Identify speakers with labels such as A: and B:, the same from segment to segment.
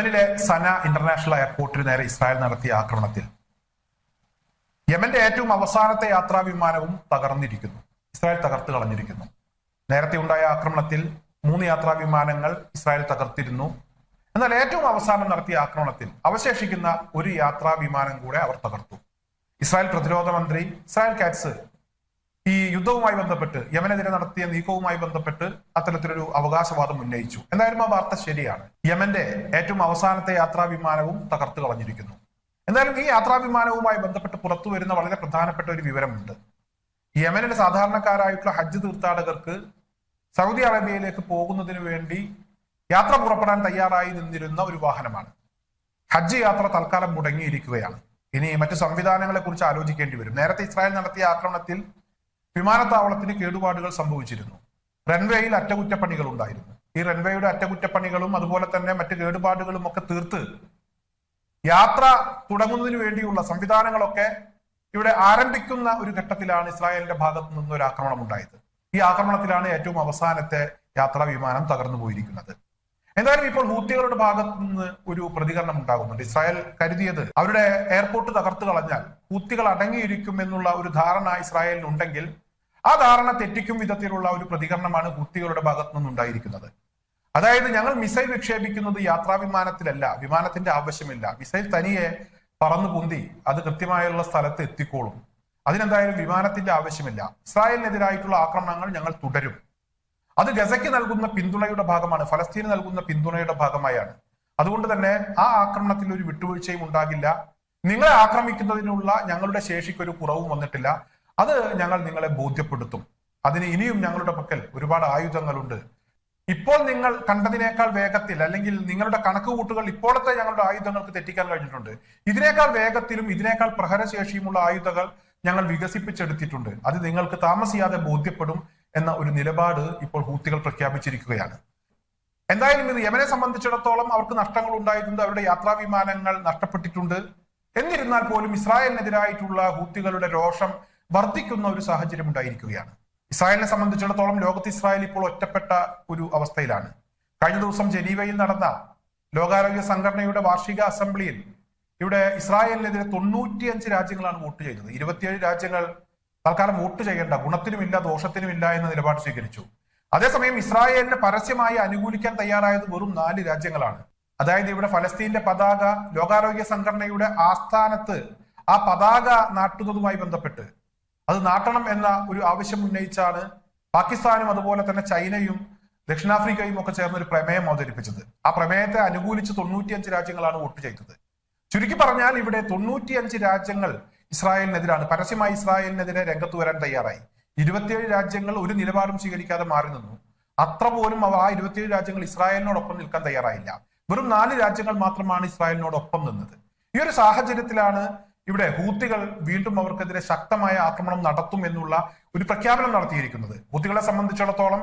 A: യമനിലെ സന ഇന്റർനാഷണൽ എയർപോർട്ടിന് നേരെ ഇസ്രായേൽ നടത്തിയ ആക്രമണത്തിൽ യമന്റെ ഏറ്റവും അവസാനത്തെ യാത്രാ വിമാനവും തകർന്നിരിക്കുന്നു. ഇസ്രായേൽ തകർത്ത് കളഞ്ഞിരിക്കുന്നു. നേരത്തെ ഉണ്ടായ ആക്രമണത്തിൽ മൂന്ന് യാത്രാ വിമാനങ്ങൾ ഇസ്രായേൽ തകർത്തിരുന്നു. എന്നാൽ ഏറ്റവും അവസാനം നടത്തിയ ആക്രമണത്തിൽ അവശേഷിക്കുന്ന ഒരു യാത്രാ വിമാനം കൂടെ അവർ തകർത്തു. ഇസ്രായേൽ പ്രതിരോധ മന്ത്രി ഇസ്രായേൽ കാറ്റ്സ് ഈ യുദ്ധവുമായി ബന്ധപ്പെട്ട് യമനെതിരെ നടത്തിയ നീക്കവുമായി ബന്ധപ്പെട്ട് അത്തരത്തിലൊരു അവകാശവാദം ഉന്നയിച്ചു. എന്തായാലും ആ വാർത്ത ശരിയാണ്. യമന്റെ ഏറ്റവും അവസാനത്തെ യാത്രാ വിമാനവും തകർത്തു കളഞ്ഞിരിക്കുന്നു. എന്തായാലും ഈ യാത്രാ വിമാനവുമായി ബന്ധപ്പെട്ട് പുറത്തു വരുന്ന വളരെ പ്രധാനപ്പെട്ട ഒരു വിവരമുണ്ട്. യമനിലെ സാധാരണക്കാരായിട്ടുള്ള ഹജ്ജ് തീർത്ഥാടകർക്ക് സൗദി അറേബ്യയിലേക്ക് പോകുന്നതിന് വേണ്ടി യാത്ര പുറപ്പെടാൻ തയ്യാറായി നിന്നിരുന്ന ഒരു വാഹനമാണ്. ഹജ്ജ് യാത്ര തൽക്കാലം മുടങ്ങിയിരിക്കുകയാണ്. ഇനി മറ്റു സംവിധാനങ്ങളെ കുറിച്ച് ആലോചിക്കേണ്ടി വരും. നേരത്തെ ഇസ്രായേൽ നടത്തിയ ആക്രമണത്തിൽ വിമാനത്താവളത്തിന് കേടുപാടുകൾ സംഭവിച്ചിരുന്നു. റൺവേയിൽ അറ്റകുറ്റപ്പണികൾ ഉണ്ടായിരുന്നു. ഈ റൺവേയുടെ അറ്റകുറ്റപ്പണികളും അതുപോലെ തന്നെ മറ്റ് കേടുപാടുകളും ഒക്കെ തീർത്ത് യാത്ര തുടങ്ങുന്നതിന് വേണ്ടിയുള്ള സംവിധാനങ്ങളൊക്കെ ഇവിടെ ആരംഭിക്കുന്ന ഒരു ഘട്ടത്തിലാണ് ഇസ്രായേലിന്റെ ഭാഗത്തു നിന്ന് ഒരു ആക്രമണം ഉണ്ടായത്. ഈ ആക്രമണത്തിലാണ് ഏറ്റവും അവസാനത്തെ യാത്രാ വിമാനം തകർന്നു പോയിരിക്കുന്നത്. എന്തായാലും ഇപ്പോൾ ഹൂത്തികളുടെ ഭാഗത്ത് നിന്ന് ഒരു പ്രതികരണം ഉണ്ടാകുന്നുണ്ട്. ഇസ്രായേൽ കരുതിയത് അവരുടെ എയർപോർട്ട് തകർത്തു കളഞ്ഞാൽ ഹൂത്തികൾ അടങ്ങിയിരിക്കും എന്നുള്ള ഒരു ധാരണ ഇസ്രായേലിന് ഉണ്ടെങ്കിൽ ആ ധാരണ തെറ്റിക്കും വിധത്തിലുള്ള ഒരു പ്രതികരണമാണ് ഹൂത്തികളുടെ ഭാഗത്തു നിന്നുണ്ടായിരിക്കുന്നത് അതായത് ഞങ്ങൾ മിസൈൽ വിക്ഷേപിക്കുന്നത് യാത്രാ വിമാനത്തിലല്ല വിമാനത്തിന്റെ ആവശ്യമില്ല. മിസൈൽ തനിയെ പറന്നു പൊന്തി അത് കൃത്യമായുള്ള സ്ഥലത്ത് എത്തിക്കോളും. അതിനെന്തായാലും വിമാനത്തിന്റെ ആവശ്യമില്ല. ഇസ്രായേലിനെതിരായിട്ടുള്ള ആക്രമണങ്ങൾ ഞങ്ങൾ തുടരും. അത് ഗസയ്ക്ക് നൽകുന്ന പിന്തുണയുടെ ഭാഗമാണ് ഫലസ്തീന് നൽകുന്ന പിന്തുണയുടെ ഭാഗമായാണ്. അതുകൊണ്ട് തന്നെ ആ ആക്രമണത്തിൽ ഒരു വിട്ടുവീഴ്ചയും ഉണ്ടാകില്ല. നിങ്ങളെ ആക്രമിക്കുന്നതിനുള്ള ഞങ്ങളുടെ ശേഷിക്ക് ഒരു കുറവും വന്നിട്ടില്ല. അത് ഞങ്ങൾ നിങ്ങളെ ബോധ്യപ്പെടുത്തും. അതിന് ഇനിയും ഞങ്ങളുടെ പക്കൽ ഒരുപാട് ആയുധങ്ങളുണ്ട്. ഇപ്പോൾ നിങ്ങൾ കണ്ടതിനേക്കാൾ വേഗത്തിൽ അല്ലെങ്കിൽ നിങ്ങളുടെ കണക്കുകൂട്ടുകൾ ഇപ്പോഴത്തെ ഞങ്ങളുടെ ആയുധങ്ങൾക്ക് തെറ്റിക്കാൻ കഴിഞ്ഞിട്ടുണ്ട്. ഇതിനേക്കാൾ വേഗത്തിലും ഇതിനേക്കാൾ പ്രഹരശേഷിയുമുള്ള ആയുധങ്ങൾ ഞങ്ങൾ വികസിപ്പിച്ചെടുത്തിട്ടുണ്ട്. അത് നിങ്ങൾക്ക് താമസിയാതെ ബോധ്യപ്പെടും. എന്ന ഒരു നിലപാട് ഇപ്പോൾ ഹൂത്തികൾ പ്രഖ്യാപിച്ചിരിക്കുകയാണ്. എന്തായാലും ഇത് യമനെ സംബന്ധിച്ചിടത്തോളം അവർക്ക് നഷ്ടങ്ങൾ ഉണ്ടായിട്ടുണ്ട് അവരുടെ യാത്രാ വിമാനങ്ങൾ നഷ്ടപ്പെട്ടിട്ടുണ്ട്. എന്നിരുന്നാൽ പോലും ഇസ്രായേലിനെതിരായിട്ടുള്ള ഹൂത്തികളുടെ രോഷം വർദ്ധിക്കുന്ന ഒരു സാഹചര്യം ഉണ്ടായിരിക്കുകയാണ്. ഇസ്രായേലിനെ സംബന്ധിച്ചിടത്തോളം ലോകത്ത് ഇസ്രായേൽ ഇപ്പോൾ ഒറ്റപ്പെട്ട ഒരു അവസ്ഥയിലാണ്. കഴിഞ്ഞ ദിവസം ജനീവയിൽ നടന്ന ലോകാരോഗ്യ സംഘടനയുടെ വാർഷിക അസംബ്ലിയിൽ ഇവിടെ ഇസ്രായേലിനെതിരെ തൊണ്ണൂറ്റിയഞ്ച് രാജ്യങ്ങളാണ് വോട്ട് ചെയ്തത്. ഇരുപത്തിയേഴ് രാജ്യങ്ങൾ തൽക്കാലം വോട്ട് ചെയ്യേണ്ട ഗുണത്തിനുമില്ല ദോഷത്തിനുമില്ല എന്ന നിലപാട് സ്വീകരിച്ചു. അതേസമയം ഇസ്രായേലിനെ പരസ്യമായി അനുകൂലിക്കാൻ തയ്യാറായത് വെറും നാല് രാജ്യങ്ങളാണ്. അതായത് ഇവിടെ ഫലസ്തീന്റെ പതാക ലോകാരോഗ്യ സംഘടനയുടെ ആസ്ഥാനത്ത് ആ പതാക നാട്ടുന്നതുമായി ബന്ധപ്പെട്ട്. അത് നാട്ടണം എന്ന ഒരു ആവശ്യം ഉന്നയിച്ചാണ് പാകിസ്ഥാനും അതുപോലെ തന്നെ ചൈനയും ദക്ഷിണാഫ്രിക്കയും ഒക്കെ ചേർന്ന് ഒരു പ്രമേയം അവതരിപ്പിച്ചത്. ആ പ്രമേയത്തെ അനുകൂലിച്ച് തൊണ്ണൂറ്റിയഞ്ച് രാജ്യങ്ങളാണ് വോട്ട് ചെയ്തത്. ചുരുക്കി പറഞ്ഞാൽ ഇവിടെ തൊണ്ണൂറ്റിയഞ്ച് രാജ്യങ്ങൾ ഇസ്രായേലിനെതിരാണ്. പരസ്യമായി ഇസ്രായേലിനെതിരെ രംഗത്ത് വരാൻ തയ്യാറായി. ഇരുപത്തിയേഴ് രാജ്യങ്ങൾ ഒരു നിലപാടും സ്വീകരിക്കാതെ മാറി നിന്നു. അത്ര പോലും ആ ഇരുപത്തിയേഴ് രാജ്യങ്ങൾ ഇസ്രായേലിനോടൊപ്പം നിൽക്കാൻ തയ്യാറായില്ല. വെറും നാല് രാജ്യങ്ങൾ മാത്രമാണ് ഇസ്രായേലിനോടൊപ്പം നിന്നത്. ഈ ഒരു സാഹചര്യത്തിലാണ് ഇവിടെ ഹൂത്തികൾ വീണ്ടും അവർക്കെതിരെ ശക്തമായ ആക്രമണം നടത്തും എന്നുള്ള ഒരു പ്രഖ്യാപനം നടത്തിയിരിക്കുന്നത്. ഹൂത്തികളെ സംബന്ധിച്ചിടത്തോളം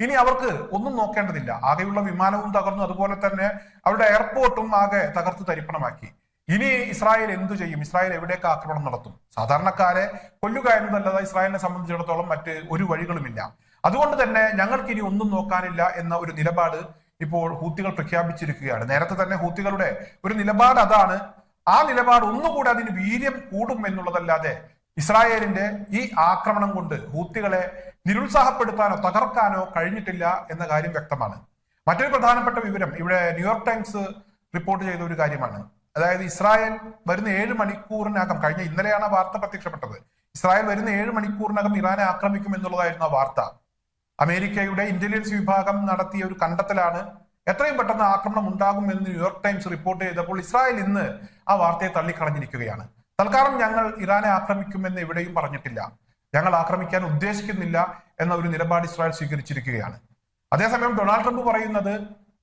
A: ഇനി അവർക്ക് ഒന്നും നോക്കേണ്ടതില്ല. ആകെയുള്ള വിമാനവും തകർന്നു. അതുപോലെ തന്നെ അവരുടെ എയർപോർട്ടും ആകെ തകർത്ത് തരിപ്പണമാക്കി. ഇനി ഇസ്രായേൽ എന്തു ചെയ്യും? ഇസ്രായേൽ എവിടേക്ക് ആക്രമണം നടത്തും? സാധാരണക്കാരെ കൊല്ലുക എന്നതല്ലാതെ ഇസ്രായേലിനെ സംബന്ധിച്ചിടത്തോളം മറ്റ് ഒരു വഴികളുമില്ല. അതുകൊണ്ട് തന്നെ ഞങ്ങൾക്ക് ഇനി ഒന്നും നോക്കാനില്ല എന്ന ഒരു നിലപാട് ഇപ്പോൾ ഹൂത്തികൾ പ്രഖ്യാപിച്ചിരിക്കുകയാണ്. നേരത്തെ തന്നെ ഹൂത്തികളുടെ ഒരു നിലപാട് അതാണ്. ആ നിലപാട് ഒന്നുകൂടെ അതിന് വീര്യം കൂടും എന്നുള്ളതല്ലാതെ ഇസ്രായേലിന്റെ ഈ ആക്രമണം കൊണ്ട് ഹൂത്തികളെ നിരുത്സാഹപ്പെടുത്താനോ തകർക്കാനോ കഴിഞ്ഞിട്ടില്ല എന്ന കാര്യം വ്യക്തമാണ്. മറ്റൊരു പ്രധാനപ്പെട്ട വിവരം ഇവിടെ ന്യൂയോർക്ക് ടൈംസ് റിപ്പോർട്ട് ചെയ്ത ഒരു കാര്യമാണ്. അതായത് ഇസ്രായേൽ വരുന്ന ഏഴ് മണിക്കൂറിനകം കഴിഞ്ഞ ഇന്നലെയാണ് വാർത്ത പ്രത്യക്ഷപ്പെട്ടത്. ഇസ്രായേൽ വരുന്ന ഏഴ് മണിക്കൂറിനകം ഇറാനെ ആക്രമിക്കും എന്നുള്ളതായിരുന്നു ആ വാർത്ത. അമേരിക്കയുടെ ഇന്റലിജൻസ് വിഭാഗം നടത്തിയ ഒരു കണ്ടെത്തലാണ് എത്രയും പെട്ടെന്ന് ആക്രമണം ഉണ്ടാകും എന്ന് ന്യൂയോർക്ക് ടൈംസ് റിപ്പോർട്ട് ചെയ്തപ്പോൾ ഇസ്രായേൽ ഇന്ന് ആ വാർത്തയെ തള്ളിക്കളഞ്ഞിരിക്കുകയാണ്. തൽക്കാലം ഞങ്ങൾ ഇറാനെ ആക്രമിക്കുമെന്ന് എവിടെയും പറഞ്ഞിട്ടില്ല. ഞങ്ങൾ ആക്രമിക്കാൻ ഉദ്ദേശിക്കുന്നില്ല എന്ന ഒരു നിലപാട് ഇസ്രായേൽ സ്വീകരിച്ചിരിക്കുകയാണ്. അതേസമയം ഡൊണാൾഡ് ട്രംപ് പറയുന്നത്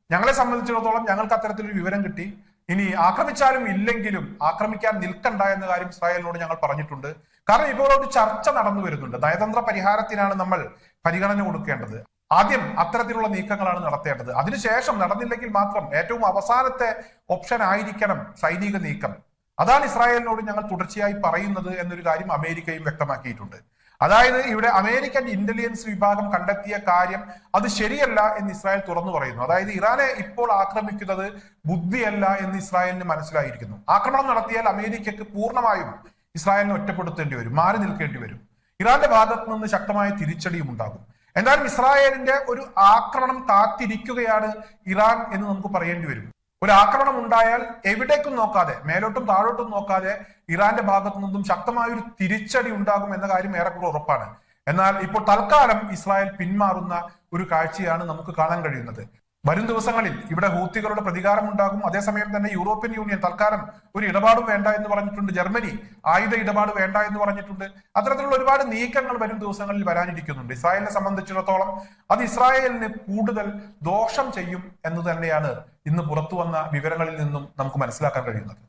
A: ഞങ്ങളെ സംബന്ധിച്ചിടത്തോളം ഞങ്ങൾക്ക് അത്തരത്തിലൊരു വിവരം കിട്ടി. ഇനി ആക്രമിച്ചാലും ഇല്ലെങ്കിലും ആക്രമിക്കാൻ നിൽക്കണ്ട എന്ന കാര്യം ഇസ്രായേലിനോട് ഞങ്ങൾ പറഞ്ഞിട്ടുണ്ട്. കാരണം ഇപ്പോൾ ഒരു ചർച്ച നടന്നു വരുന്നുണ്ട്. നയതന്ത്ര പരിഹാരത്തിനാണ് നമ്മൾ പരിഗണന കൊടുക്കേണ്ടത്. ആദ്യം അത്തരത്തിലുള്ള നീക്കങ്ങളാണ് നടത്തേണ്ടത്. അതിനുശേഷം നടന്നില്ലെങ്കിൽ മാത്രം ഏറ്റവും അവസാനത്തെ ഓപ്ഷൻ ആയിരിക്കണം സൈനിക നീക്കം. അതാണ് ഇസ്രായേലിനോട് ഞങ്ങൾ തുടർച്ചയായി പറയുന്നത് എന്നൊരു കാര്യം അമേരിക്കയും വ്യക്തമാക്കിയിട്ടുണ്ട്. അതായത് ഇവിടെ അമേരിക്കൻ ഇന്റലിജൻസ് വിഭാഗം കണ്ടെത്തിയ കാര്യം അത് ശരിയല്ല എന്ന് ഇസ്രായേൽ തുറന്നു പറയുന്നു. അതായത് ഇറാനെ ഇപ്പോൾ ആക്രമിക്കുന്നത് ബുദ്ധിയല്ല എന്ന് ഇസ്രായേലിന് മനസ്സിലായിരിക്കുന്നു. ആക്രമണം നടത്തിയാൽ അമേരിക്കക്ക് പൂർണമായും ഇസ്രായേലിനെ ഒറ്റപ്പെടുത്തേണ്ടി വരും മാറി നിൽക്കേണ്ടി വരും. ഇറാന്റെ ഭാഗത്ത് നിന്ന് ശക്തമായ തിരിച്ചടിയും ഉണ്ടാകും. എന്തായാലും ഇസ്രായേലിന്റെ ഒരു ആക്രമണം കാത്തിരിക്കുകയാണ് ഇറാൻ എന്ന് നമുക്ക് പറയേണ്ടി വരും. ഒരു ആക്രമണം ഉണ്ടായാൽ എവിടേക്കും നോക്കാതെ മേലോട്ടും താഴോട്ടും നോക്കാതെ ഇറാന്റെ ഭാഗത്തു നിന്നും ശക്തമായ ഒരു തിരിച്ചടി ഉണ്ടാകും എന്ന കാര്യം ഏറെക്കുറെ ഉറപ്പാണ്. എന്നാൽ ഇപ്പോൾ തൽക്കാലം ഇസ്രായേൽ പിന്മാറുന്ന ഒരു കാഴ്ചയാണ് നമുക്ക് കാണാൻ കഴിയുന്നത്. വരും ദിവസങ്ങളിൽ ഇവിടെ ഹൂത്തികളുടെ പ്രതികാരം ഉണ്ടാകും അതേസമയം തന്നെ യൂറോപ്യൻ യൂണിയൻ തൽക്കാലം ഒരു ഇടപാട് വേണ്ട എന്ന് പറഞ്ഞിട്ടുണ്ട്. ജർമ്മനി ആയുധ ഇടപാട് വേണ്ട എന്ന് പറഞ്ഞിട്ടുണ്ട്. അത്തരത്തിലുള്ള ഒരുപാട് നീക്കങ്ങൾ വരും ദിവസങ്ങളിൽ വരാനിരിക്കുന്നുണ്ട്. ഇസ്രായേലിനെ സംബന്ധിച്ചിടത്തോളം അത് ഇസ്രായേലിന് കൂടുതൽ ദോഷം ചെയ്യും എന്ന് തന്നെയാണ് ഇന്ന് പുറത്തു വന്ന വിവരങ്ങളിൽ നിന്നും നമുക്ക് മനസ്സിലാക്കാൻ കഴിയുന്നത്.